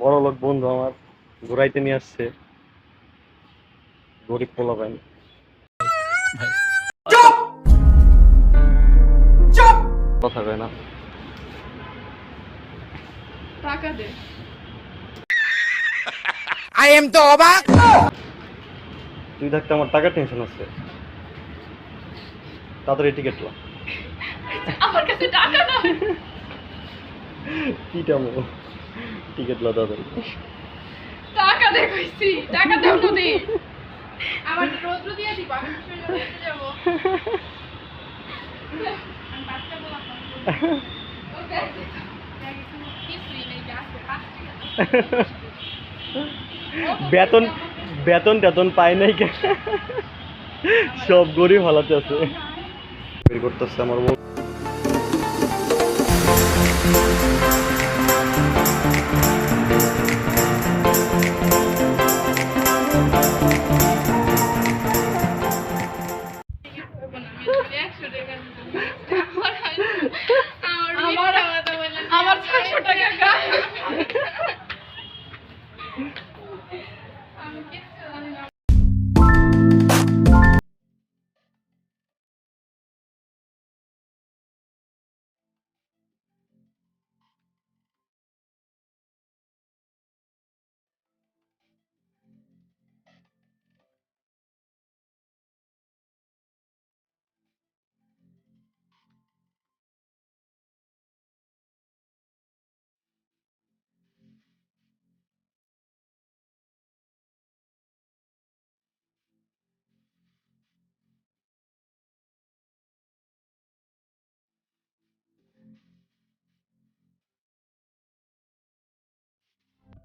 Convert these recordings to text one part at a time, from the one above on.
বড় লোক বন্ধু আমার ঘুরাইতে নিয়ে আসছে। গরিব পোলা পাইন কথা কয় না। টাকা দে। তুই থাকতে আমার টাকার টেনশন আছে। তাড়াতাড়ি টিকিট লো। আমার কাছে টাকা না কিটা মো টিকিট লো তাড়াতাড়ি। টাকা দে কইছি টাকা দাও নদী আমার রোদ্র দিয়ে দিবা আমি যাব। আমি বাচ্চা বলা ওকে বেতন বেতন টেতন পায় নাই সব গরিব হালাতে আছে। বের করতেছে আমার বউ। আমার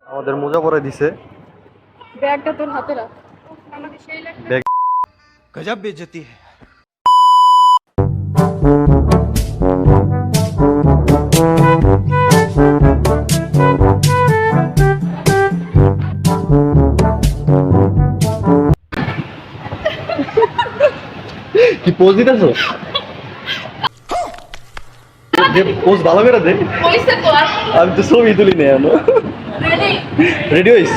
আমাদের মোজা পরে দিছে ব্যাগটা তোর হাতে রাখ আমাদের সেই ব্যাগ গজব বেজতি হ্যায় কি পোজ দিতেছো পোজ ভালো করে দে। আমি তো ছবি তুলি নেই রেডি রেডি হইস?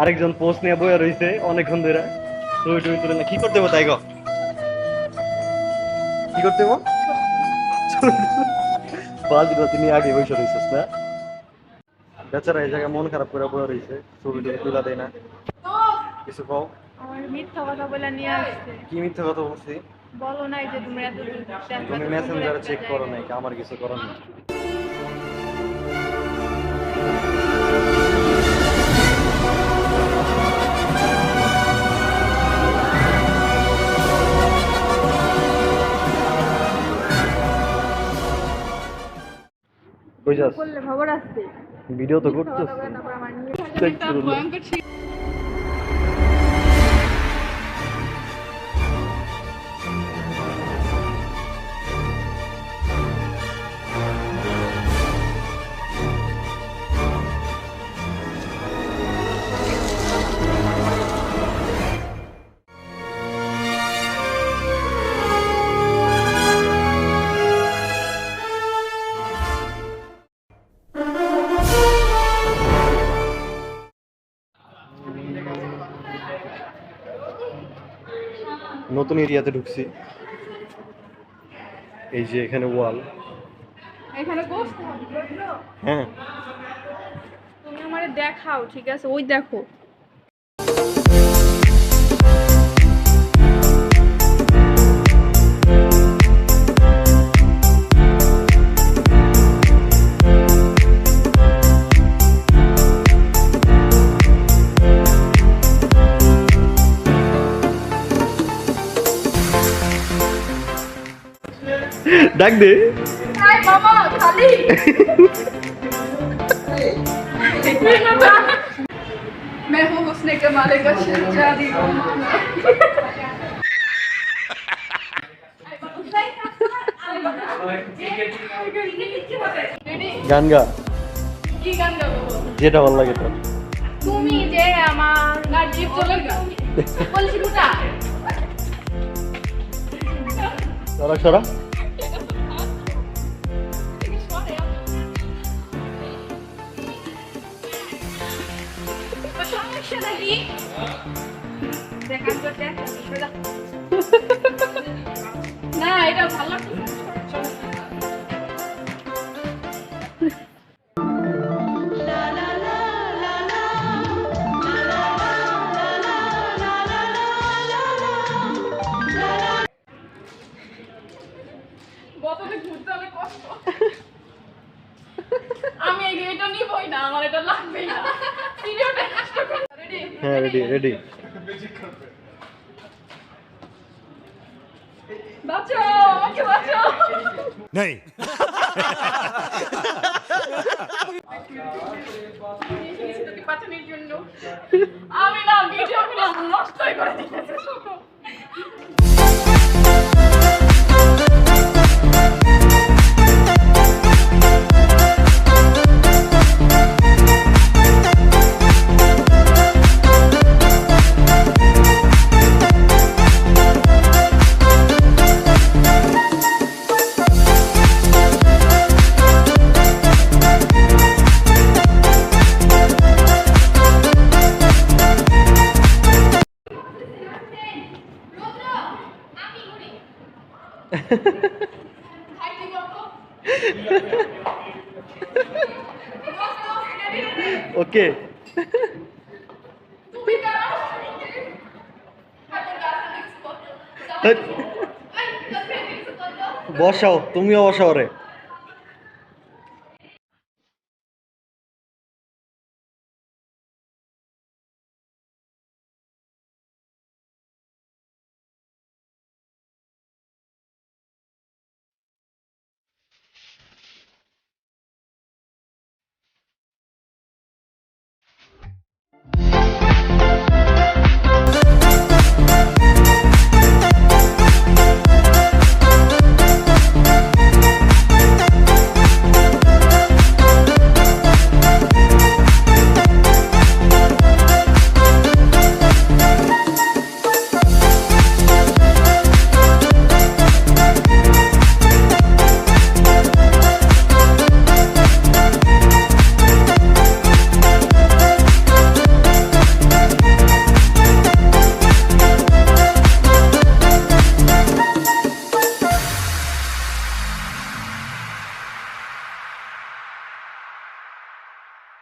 আরেকজন পোস্ট নিয়ে বয়ে রয়েছে অনেকক্ষণ ধরে। ছবি টবি তুলে না কি করতে তাই গো? কি করতে দিন তিনি আগে বসে রয়েছিস না? বেচারা এই জায়গায় মন খারাপ করে বয়ে রয়েছে ছবি টবি তুলা দেয় না। কিছু কও? মিথ্যা কথা বলে নিয়ে আসছে। কি মিথ্যে কথা বলছি? বলো নাই যে তুমি এত তুমি মেসেঞ্জারে চেক করো নাই আমার কিছু করার নেই। কই যাস? করলে খবর আসছে। ভিডিও তো করতেছ। নতুন এরিয়াতে ঢুকছি। এই যে এখানে ওয়াল। এখানে হ্যাঁ। তুমি আমারে দেখাও ঠিক আছে? ওই দেখো। ডাক দে মামা খালি मैं हूँ हुस्न के मालिक का शहजादी Ready? গান গা কি গান গাবো যেটা ভালো লাগে তোর তুমি যে আমার না জিপ চলেন গান বলছি কোথা সরা সরা না এটা ভালো ঘুরতে অনেক কষ্ট। আমি এটা নিবই না আমার এটা লাগবেই না। ভিডিওটা করে হ্যাঁ রেডি রেডি বাঁচাও আমাকে বাঁচানোর জন্য। আমি না ভিডিও নষ্টই করে দিতেছে কত? বসাও তুমিও বসাও রে।